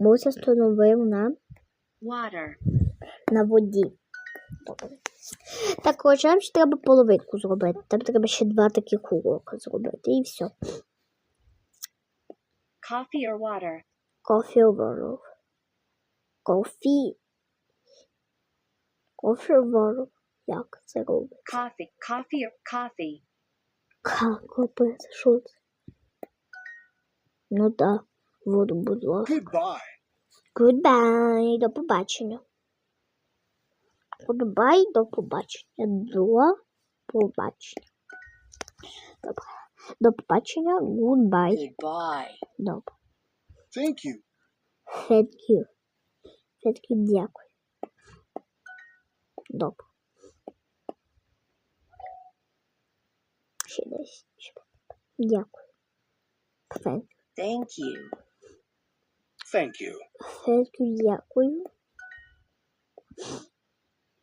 Муся встановив на, water, на воді. Добре. Так, вважаємо, що треба половинку зробити. Там треба ще два таких уроки зробити. І все. coffee or water, Кофі water. Кофі. Кофі water. Як це робить? coffee, coffee or coffee, Ка, капець, що це? Ну так, воду, будь ласка. Goodbye. Goodbye, до побачення. Goodbye, до побачення. До побачення. Добре. До побачення. Goodbye. goodbye, Добре. Thank you. Thank you. Thank you, дякую. Добре. Ще десь. Дякую. Thank thank you, Thank you. Thank you, дякую.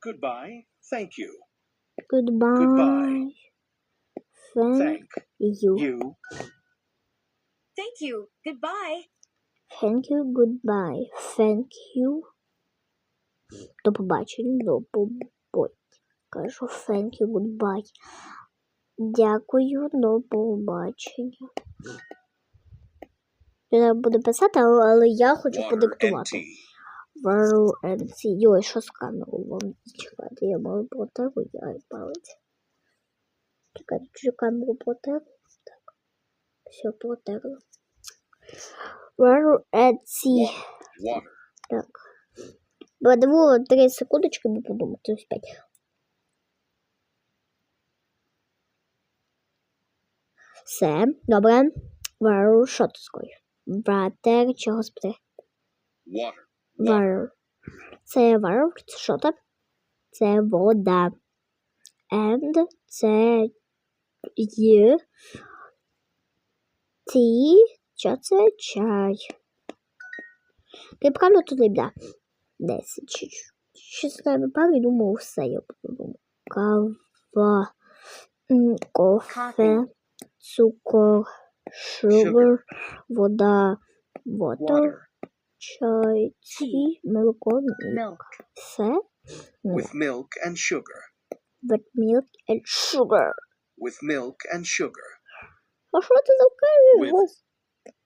Goodbye. Thank you. Goodbye. Goodbye. Thank Thank you. you. thank you, goodbye, Thank you, goodbye. Thank you. До побачення, до побачення. Кажу thank you, goodbye. Дякую, до побачення. Я буду писати, але але я хочу подиктувати. Вару МЦ. Йой, що з камеру вам чекати? Я маю протеру, я палець. Чекайте, чи камеру протеру? Так. Все, протерла. Вару МЦ. Так. Бадво 3 секундочки, бо подумати 5. Все, добре. Вару, що Вратер чи господи? Water. Це це що там? Це вода. And це є. Ті, що це чай. Ти правильно туди? 10 чи щось випав і думав, все, я подумав. Кава, кофе, цукор, sugar, Sugar. вода, water, Water. чай, ті, молоко, milk. milk, Все. With milk and sugar. With milk and sugar. With milk and sugar. А що ти закажеш? With- Гос?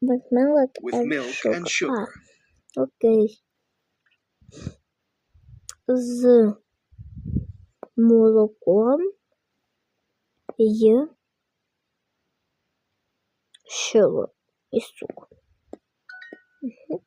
With milk With and milk sugar. and sugar. А, окей. З молоком і sugar. І сук. Мгм.